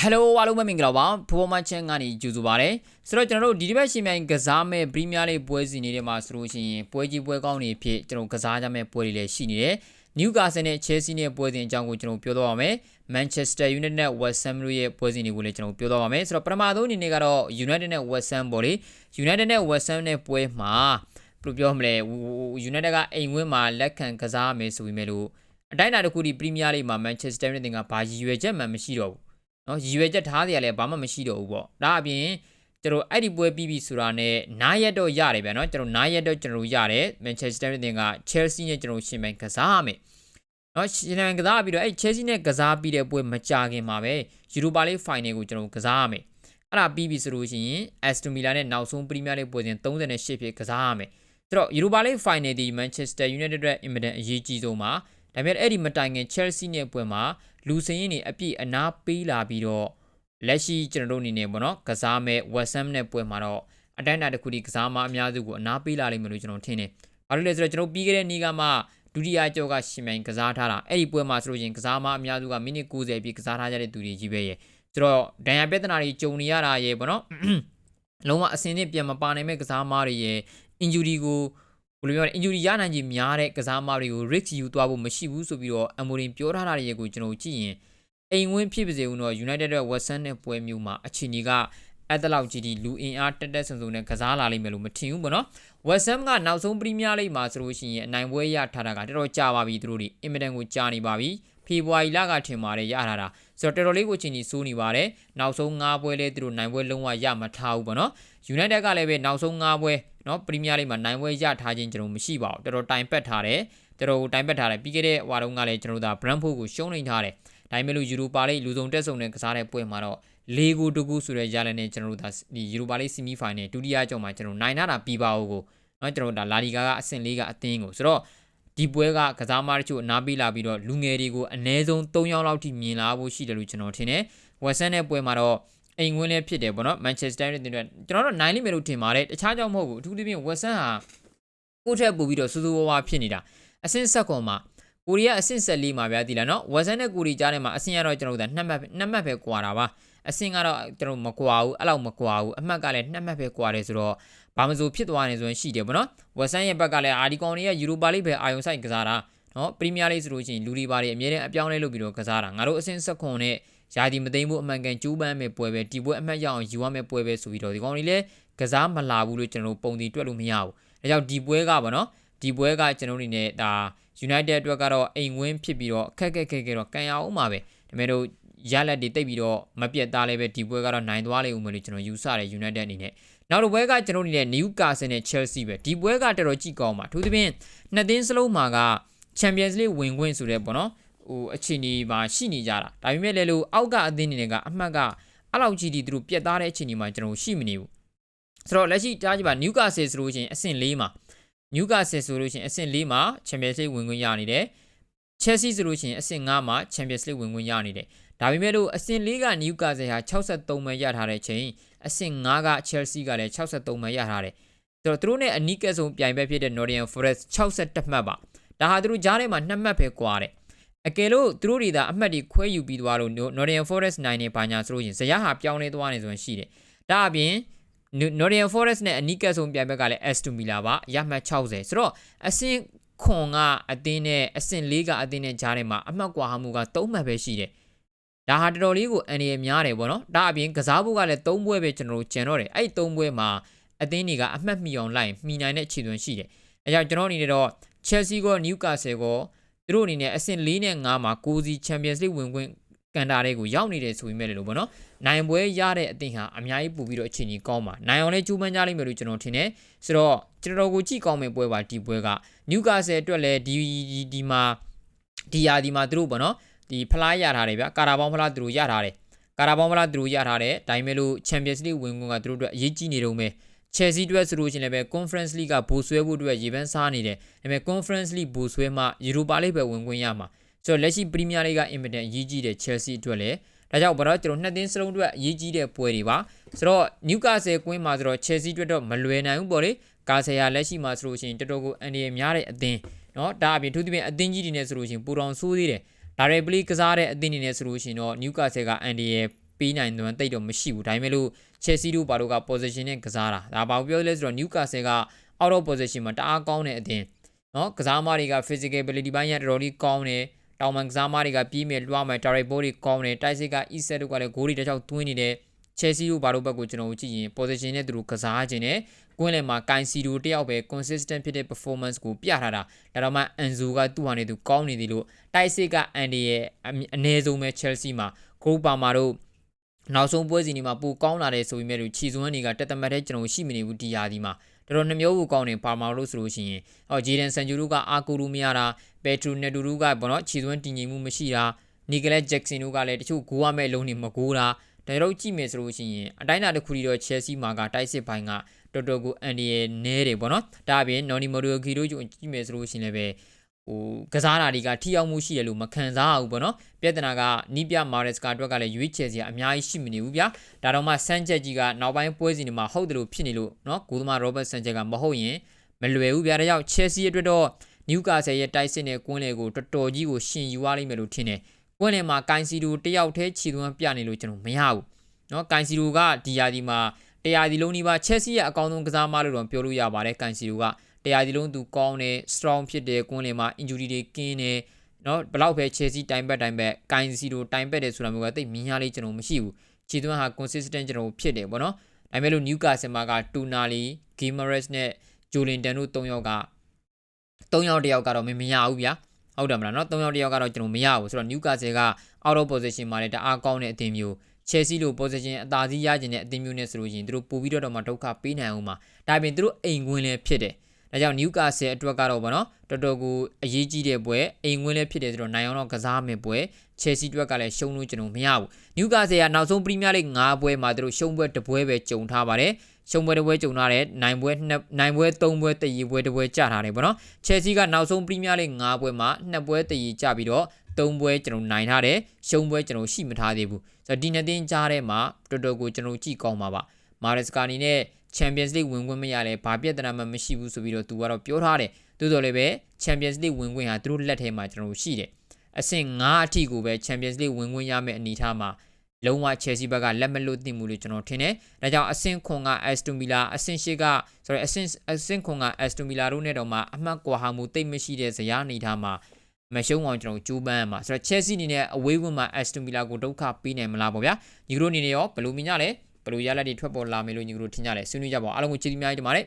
ဟယ်လိုအားလုံးပဲမင်္ဂလာပါဖိုးမချန်ကနေကြိုဆိုပါရစေဆိုတော့ကျွန်တော်တို့ဒီတစ်ပတ်ရှင်မြိုင်ကစားမဲ့ပရီးမီးယားလိပွဲစီနေတဲ့မှာဆိုလို့ရှိရင်ပွဲကြီးပွဲကောင်းတွေဖြစ်ကျွန်တော်ကစားကြမဲ့ပွဲတွေလည်းရှိနေတယ်နယူကာဆယ်နဲ့ချဲဆီနဲ့ပွဲစဉ်အကြောင်းကိုကျွန်တော်ပြောတော့ပါမယ်မန်ချက်စတာယူနိုက်တက်နဲ့ဝက်ဆမ်တို့ရဲ့ပွဲစဉ်တွေကိုလည်းကျွန်တော်ပြောတော့ပါမယ်ဆိုတော့ပထမဆုံးအနေနဲ့ကတော့ United နဲ့ West Ham ပေါ့လေ United နဲ့ West Ham နဲ့ပွဲမှာဘယ်လိုပြောမလဲ United ကအိမ်ဝင်းမှာလက်ခံကစားမယ်ဆိုပေမဲ့လို့အတိုင်းအတာတစ်ခုဒီပရီးမီးယားလိမှာ Manchester United ကဘာရည်ရွယ်ချက်မှမရှိတော့ဘူး နော်ရည်ရွယ်ချက်ထားစရာလည်းဘာမှမရှိတော့ဘူးပေါ့ဒါအပြင်ကျွန်တော်အဲ့ဒီပွဲပြီးပြီဆိုတာနဲ့နားရက်တော့ရတယ်ဗျာနော်ကျွန်တော်နားရက်တော့ကျွန်တော်ရတယ် Manchester United က Chelsea နဲ့ကျွန်တော်ရှင်ပိုင်ကစားရမယ်နော်ရှင်ပိုင်ကစားပြီးတော့အဲ့ Chelsea နဲ့ကစားပြီးတဲ့ပွဲမကြခင်မှာပဲ Europa League Final ကိုကျွန်တော်ကစားရမယ်အဲ့ဒါပြီးပြီဆိုလို့ရှိရင် Aston Villa နဲ့နောက်ဆုံး Premier League ပွဲစဉ်38ဖြစ်ကစားရမယ်ဆိုတော့ Europa League Final ဒီ Manchester United အတွက်အင်မတန်အရေးကြီးဆုံးပါဒါပေမဲ့အဲ့ဒီမတိုင်ခင် Chelsea နဲ့ပွဲမှာ လူစင်းရင်တွေအပြည့်အနာပေးလာပြီးတော့လက်ရှိကျွန်တော်တို့အနေနဲ့ပေါ့နော်ကစားမဲ့ West Ham နဲ့ပွဲမှာတော့အတိုင်းအတာတစ်ခုဒီကစားမအများစုကိုအနာပေးလာလိမ့်မယ်လို့ကျွန်တော်ထင်တယ်။ဘာလို့လဲဆိုတော့ကျွန်တော်ပြီးခဲ့တဲ့နေ့ကမှဒုတိယကြောကရှင်မြိုင်ကစားထားတာအဲ့ဒီပွဲမှာဆိုလို့ရင်ကစားမအများစုကမိနစ်90ပြည့်ကစားထားကြတဲ့သူတွေကြီးပဲရဲ့ဆိုတော့ဒဏ်ရာပြဿနာတွေကြုံနေရတာရဲ့ပေါ့နော်လုံးဝအစင်းနဲ့ပြန်မပါနိုင်မဲ့ကစားမတွေရဲ့ injury ကို ဘယ်လိုပြောလဲ injury ရနိုင်ခြင်းများတဲ့ကစားမတွေကို risk ယူသွားဖို့မရှိဘူးဆိုပြီးတော့ Amorim ပြောထားတာတွေကိုကျွန်တော်ကြည့်ရင်အိမ်ဝင်းဖြစ်ပါစေဦးတော့ United ရဲ့ West Ham နဲ့ပွဲမျိုးမှာအခြေအနေကအဲ့တလောက်ကြီးဒီလူအင်အားတက်တက်ဆုံဆုံနဲ့ကစားလာလိမ့်မယ်လို့မထင်ဘူးပေါ့နော် West Ham ကနောက်ဆုံးပရီးမီးယားလိဂ်မှာဆိုလို့ရှိရင်အနိုင်ပွဲရထားတာကတော်တော်ကြာပါပြီသူတို့တွေအင်မတန်ကိုကြာနေပါပြီဖေဖော်ဝါရီလကထင်ပါတယ်ရထားတာဆိုတော့တော်တော်လေးကိုချင်းကြီးစိုးနေပါတယ်နောက်ဆုံး၅ပွဲလဲသူတို့နိုင်ပွဲလုံးဝရမထားဘူးပေါ့နော် United ကလည်းပဲနောက်ဆုံး၅ပွဲ နော်ပရီးမီးယားလိဂ်မှာနိုင်ပွဲရထားခြင်းကျွန်တော်မရှိပါဘူးတော်တော်တိုင်ပတ်ထားတယ်ကျွန်တော်တိုင်ပတ်ထားတယ်ပြီးခဲ့တဲ့ဟွာတုန်းကလည်းကျွန်တော်ဒါ Brentford ကိုရှုံးနိမ့်ထားတယ်ဒါပေမဲ့လို့ယူရိုပါလိလူစုံတက်ဆုံနဲ့ကစားတဲ့ပွဲမှာတော့လေးကိုတကူဆိုတဲ့ရလနဲ့ကျွန်တော်တို့ဒါဒီယူရိုပါလိဆီမီဖိုင်နယ်ဒုတိယကြောင်မှာကျွန်တော်နိုင်နာတာပြီးပါဦးကိုနော်ကျွန်တော်တို့ဒါလာလီဂါကအဆင့်၄ကအသင်းကိုဆိုတော့ဒီပွဲကကစားမတချို့အနားပေးလာပြီးတော့လူငယ်တွေကိုအ ਨੇ ဆုံး၃ယောက်လောက်ထိမြင်လာဖို့ရှိတယ်လို့ကျွန်တော်ထင်တယ်ဝက်ဆန်ရဲ့ပွဲမှာတော့ အိမ်ဝင်လည်းဖြစ်တယ်ပေါ့နော်မန်ချက်စတာယူနိုက်တက်ကျွန်တော်တို့နိုင်လိမ့်မယ်လို့ထင်ပါတယ်တခြားကြောင့်မဟုတ်ဘူးအထူးသဖြင့်ဝက်ဆန်ဟာကိုယ့်ထက်ပိုပြီးတော့စူးစူးဝါးဝါဖြစ်နေတာအဆင့်ဆက်ကွန်မှာကိုရီးယားအဆင့်ဆက်လေးမှာဗျာဒီလားနော်ဝက်ဆန်နဲ့ကိုရီကြားထဲမှာအဆင့်ရတော့ကျွန်တော်တို့နှစ်မှတ်နှစ်မှတ်ပဲကွာတာပါအဆင့်ကတော့ကျွန်တော်မကွာဘူးအဲ့လောက်မကွာဘူးအမှတ်ကလည်းနှစ်မှတ်ပဲကွာတယ်ဆိုတော့ဘာမစိုးဖြစ်သွားနေဆိုရင်ရှိတယ်ပေါ့နော်ဝက်ဆန်ရဲ့ဘက်ကလည်းအာဒီကွန်တွေကယူရိုပါလိပဲအာယုံဆိုင်ကစားတာ နော်ပရီးမီးယားလိဆိုလို့ရှိရင်လူတွေပါတွေအမြဲတမ်းအပြောင်းလဲလုပ်ပြီးတော့ကစားတာငါတို့အဆင့်ဆက်ခွန်နဲ့ယာဒီမသိမ်းဖို့အမှန်ကန်ကျူးပန်းမဲ့ပွဲပဲဒီပွဲအမှတ်ရအောင်ယူရမယ့်ပွဲပဲဆိုပြီးတော့ဒီကောင်တွေလည်းကစားမလာဘူးလို့ကျွန်တော်တို့ပုံတီတွက်လို့မရဘူးဒါကြောင့်ဒီပွဲကပေါ့နော်ဒီပွဲကကျွန်တော်တို့နေနဲ့ဒါ United အတွက်ကတော့အိမ်ဝင်းဖြစ်ပြီးတော့အခက်ခက်ခက်ခက်တော့ကန်ရအောင်ပါပဲဒါပေမဲ့တို့ရလက်တွေတိတ်ပြီးတော့မပြတ်သားလည်းပဲဒီပွဲကတော့နိုင်သွားလိမ့်ဦးမယ်လို့ကျွန်တော်ယူဆတယ် United အနေနဲ့နောက်တစ်ပွဲကကျွန်တော်တို့နေတဲ့ Newcastle နဲ့ Chelsea ပဲဒီပွဲကတော်တော်ကြည့်ကောင်းပါအထူးသဖြင့်နှစ်သင်းစလုံးမှာက Champions League ဝင်ခွင့်ဆိုတဲ့ပေါ့နော်ဟိုအခြေအနေမှာရှိနေကြတာဒါပေမဲ့လည်းလို့အောက်ကအသင်းတွေကအမှတ်ကအဲ့လောက်ကြီးဒီသူတို့ပြတ်သားတဲ့အခြေအနေမှာကျွန်တော်ရှိမနေဘူးဆိုတော့လက်ရှိကြားကြည့်ပါ Newcastle ဆိုလို့ရှိရင်အဆင့်၄မှာ Newcastle ဆိုလို့ရှိရင်အဆင့်၄မှာ Champions League ဝင်ခွင့်ရနေတယ် Chelsea ဆိုလို့ရှိရင်အဆင့်5မှာ Champions League ဝင်ခွင့်ရနေတယ်ဒါပေမဲ့လို့အဆင့်၄က Newcastle ဟာ63မှတ်ရထားတဲ့ချိန်အဆင့်5က Chelsea ကလည်း63မှတ်ရထားတယ်ဆိုတော့သူတို့နဲ့အနီးကပ်ဆုံးပြိုင်ပွဲဖြစ်တဲ့ Nottingham Forest 61မှတ်ပါ ဒါဟာသူတို့ကြားထဲမှာ2မှတ်ပဲကွာတယ်အကယ်လို့သူတို့တွေသာအမှတ်တွေခွဲယူပြီးသွားလို့ Nottingham Forest နိုင်နေပါညာဆိုလို့ရှင်ဇယားဟာပြောင်းလဲသွားနေဆိုရင်ရှိတယ်ဒါအပြင် Nottingham Forest နဲ့အနီးကပ်ဆုံးပြိုင်ဘက်ကလည်း Aston Villa ပါရမှတ်60ဆိုတော့အဆင့်ခွန်ကအသင်းနဲ့အဆင့်၄ကအသင်းနဲ့ကြားထဲမှာအမှတ်ကွာဟမှုက3မှတ်ပဲရှိတယ်ဒါဟာတော်တော်လေးကိုအန်ရည်များတယ်ပေါ့နော်ဒါအပြင်ကစားဖို့ကလည်း3ပွဲပဲကျွန်တော်တို့ကြံတော့တယ်အဲ့3ပွဲမှာအသင်းတွေကအမှတ်မှီအောင်လိုက်မှီနိုင်တဲ့ခြေသွင်းရှိတယ်အဲကြောင့်ကျွန်တော်အနေနဲ့တော့ Chelsea ကော Newcastle ကောသူတို့အနေနဲ့အဆင့်၄နဲ့၅မှာကိုစီ Champions League ဝင်ခွင့်ကန်တာတွေကိုရောက်နေတယ်ဆိုပေမဲ့လည်းလို့ပေါ့နော်နိုင်ပွဲရတဲ့အသင်းဟာအများကြီးပူပြီးတော့အခြေအနေကောင်းပါနိုင်အောင်လဲကျူးပန်းကြလိမ့်မယ်လို့ကျွန်တော်ထင်တယ်ဆိုတော့ကျွန်တော်ကိုကြည့်ကောင်းမယ့်ပွဲပါဒီပွဲက Newcastle အတွက်လည်းဒီဒီမှာဒီယာဒီမှာသူတို့ပေါ့နော်ဒီဖလားရထားတယ်ဗျကာရာဘောင်းဖလားသူတို့ရထားတယ်ကာရာဘောင်းဖလားသူတို့ရထားတယ်ဒါပေမဲ့လို့ Champions League ဝင်ခွင့်ကသူတို့အတွက်အရေးကြီးနေတော့မယ် Chelsea အတွက်ဆိုလို့ရှိရင်လည်း Conference League ကဘိုးဆွဲဖို့အတွက်ရေပန်းစားနေတယ်ဒါပေမဲ့ Conference League ဘိုးဆွဲမှ Europa League ပဲဝင်ခွင့်ရမှာဆိုတော့လက်ရှိ Premier League ကအင်မတန်အရေးကြီးတဲ့ Chelsea အတွက်လည်းဒါကြောင့်ဘာလို့ကျွန်တော်နှစ်သင်းစလုံးအတွက်အရေးကြီးတဲ့ပွဲတွေပါဆိုတော့ Newcastle ကွင်းမှာဆိုတော့ Chelsea အတွက်တော့မလွယ်နိုင်ဘူးပေါ့လေကာဆယ်ယာလက်ရှိမှာဆိုလို့ရှိရင်တော်တော်ကိုအန်ဒီရများတဲ့အသင်းเนาะဒါအပြင်သူသဖြင့်အသင်းကြီးတွေနဲ့ဆိုလို့ရှိရင်ပူတော်ဆိုးသေးတယ်ဒါရိုက်ပလီကစားတဲ့အသင်းတွေနဲ့ဆိုလို့ရှိရင်တော့ Newcastle ကအန်ဒီရ ပေးနိုင်တယ်တိတ်တော့မရှိဘူးဒါပေမဲ့လို့ Chelsea တို့ဘာလို့က position နဲ့ကစားတာဒါဘာပြောလဲဆိုတော့ Newcastle က out of position မှာတအားကောင်းတဲ့အတင်နော်ကစားမတွေက physical ability ဘိုင်းရတော်တော်လေးကောင်းတယ်တောင်မန်ကစားမတွေကပြေးမယ်လွှားမယ် direct ball တွေကောင်းတယ်တိုက်စစ်က East တို့ကလည်း goal တွေတစ်ချောက်သွင်းနေတယ် Chelsea တို့ဘာလို့ဘက်ကိုကျွန်တော်တို့ကြည့်ရင် position နဲ့သူတို့ကစားခြင်းနဲ့ကွင်းလယ်မှာ Kai Siro တယောက်ပဲ consistent ဖြစ်တဲ့ performance ကိုပြထားတာဒါတော့မှ Enzo ကသူ့ဟာနေသူကောင်းနေသည်လို့တိုက်စစ်ကအန်ဒီရဲ့အနည်းဆုံးပဲ Chelsea မှာ group ပါမှာတို့ နောက်ဆုံးပွဲစဉ်ဒီမှာပိုကောင်းလာတယ်ဆိုပေမဲ့လို့ခြီစွမ်းတွေကတက်တမတ်တဲ့ကျွန်တော်ရှိမနေဘူးဒီယာဒီမှာတော်တော်နှမျိုးကိုကောင်းနေပါမာလို့ဆိုလို့ရှိရင်ဟောဂျေဒန်ဆန်ဂျူတို့ကအာကူရူမရတာပက်ထရူနယ်တူတို့ကဘောနော်ခြီစွမ်းတည်ငြိမ်မှုမရှိတာနီကလက်ဂျက်ဆင်တို့ကလည်းတချို့ဂိုးရမဲ့လုံးနေမဂိုးတာဒါတော့ကြည့်မယ်ဆိုလို့ရှိရင်အတိုင်းအတာတစ်ခုတည်းတော့ Chelsea မှာကတိုက်စစ်ပိုင်းကတော်တော်ကိုအန်ဒီရဲ့နဲတယ်ပေါ့နော်ဒါအပြင်နော်နီမိုရီယိုဂီတို့ကြည့်မယ်ဆိုလို့ရှိရင်လည်း ဟိုကစားတာတွေကထိရောက်မှုရှိတယ်လို့မခံစားရဘူးပေါ့နော်ပြဿနာကနီးပြမာရက်စကာအတွက်ကလည်းရွေးချယ်စရာအများကြီးရှိမနေဘူးဗျာဒါတော့မှဆန်ချက်ကြီးကနောက်ပိုင်းပွဲစဉ်တွေမှာဟုတ်တယ်လို့ဖြစ်နေလို့နော်ဂိုးသမားရောဘတ်ဆန်ချက်ကမဟုတ်ရင်မလွယ်ဘူးဗျာဒါကြောင့် Chelsea အတွက်တော့နျူကာဆယ်ရဲ့တိုက်စစ်နဲ့ကွင်းလေကိုတော်တော်ကြီးကိုရှင်ယူရလိမ့်မယ်လို့ထင်တယ်ကွင်းလေမှာကိုင်စီတိုတယောက်တည်းခြေသွမ်းပြနေလို့ကျွန်တော်မရဘူးနော်ကိုင်စီတိုကဒီယာဒီမှာတရားဒီလုံးဒီပါ Chelsea ရဲ့အကောင်းဆုံးကစားမလို့တော့ပြောလို့ရပါတယ်ကိုင်စီတိုက တရားဒီလုံးသူကောင်းတယ် strong ဖြစ်တယ်ကွန်းလင်မှာ injury တွေကင်းတယ်နော်ဘလောက်ပဲ Chelsea တိုင်ပတ်တိုင်ပတ် Kain Zero တိုင်ပတ်တယ်ဆိုတာမျိုးကတိတ်မြင်ရလေးကျွန်တော်မရှိဘူးခြေသွင်းဟာ consistent ကျွန်တော်ဖြစ်တယ်ပေါ့နော်ဒါပေမဲ့လို့ Newcastle မှာက Tonali, Gimares နဲ့ Jolinton တို့၃ယောက်က၃ယောက်တယောက်ကတော့မမရဘူးဗျာဟုတ်တယ်မလားနော်၃ယောက်တယောက်ကတော့ကျွန်တော်မရဘူးဆိုတော့ Newcastle က out of position မှာလည်းတအားကောင်းတဲ့အသင်းမျိုး Chelsea လို position အသာစီးရကျင်တဲ့အသင်းမျိုးနဲ့ဆိုလို့ရှိရင်သူတို့ပို့ပြီးတော့မှဒုက္ခပေးနိုင်အောင်မှာဒါပြင်သူတို့အိမ်ဝင်လည်းဖြစ်တယ် ဒါကြောင့် Newcastle အတွက်ကတော့ဗောနော်တော်တော်ကိုအရေးကြီးတဲ့ပွဲအိမ်ဝင်လည်းဖြစ်တယ်ဆိုတော့နိုင်အောင်တော့ကစားမယ်ပွဲ Chelsea အတွက်ကလည်းရှုံးလို့ကျွန်တော်မရဘူး Newcastle ကနောက်ဆုံး Premier League 5ပွဲမှာသူတို့ရှုံးပွဲတစ်ပွဲပဲကြုံထားပါတယ်ရှုံးပွဲတစ်ပွဲကြုံထားတယ်နိုင်ပွဲနှစ်နိုင်ပွဲ3ပွဲတည်ပွဲတစ်ပွဲကျထားတယ်ဗောနော် Chelsea ကနောက်ဆုံး Premier League 5ပွဲမှာ2ပွဲတည်ကျပြီးတော့3ပွဲကျွန်တော်နိုင်ထားတယ်ရှုံးပွဲကျွန်တော်ရှိမထားသေးဘူးဆိုတော့ဒီနှစ်သင်းကြားထဲမှာတော်တော်ကိုကျွန်တော်ကြည့်ကောင်းပါပါမာရက်စကာနီနဲ့ Champions League ဝင်ခွင့်မရလဲဘာပြဿနာမှမရှိဘူးဆိုပြီးတော့သူကတော့ပြောထားတယ်သို့တော်လည်းပဲ Champions League ဝင်ခွင့်ဟာသူတို့လက်ထဲမှာကျွန်တော်ရှိတယ်အဆင့်9အထိကိုပဲ Champions League ဝင်ခွင့်ရမယ့်အနေအထားမှာလုံးဝ Chelsea ဘက်ကလက်မလွတ်သင့်ဘူးလို့ကျွန်တော်ထင်တယ်။ဒါကြောင့်အဆင့်ခွန်က Aston Villa အဆင့်8က sorry အဆင့်အဆင့်ခွန်က Aston Villa တို့နဲ့တော့မှအမှတ်ကွာဟာမှုတိတ်မရှိတဲ့ဇယားအနေထားမှာမရှုံးအောင်ကျွန်တော်ကြိုးပမ်းရမှာဆိုတော့ Chelsea အနေနဲ့အဝေးဝင်မှာ Aston Villa ကိုဒုက္ခပေးနိုင်မလားပေါ့ဗျာညီတို့အနေနဲ့ရောဘယ်လိုမြင်ကြလဲ ဘယ်လိုရလဒ်တွေထွက်ပေါ်လာမယ်လို့ညီတို့ထင်ကြလဲဆွေးနွေးကြပါဦးအားလုံးကိုကျေးဇူးများကြီးတင်ပါတယ်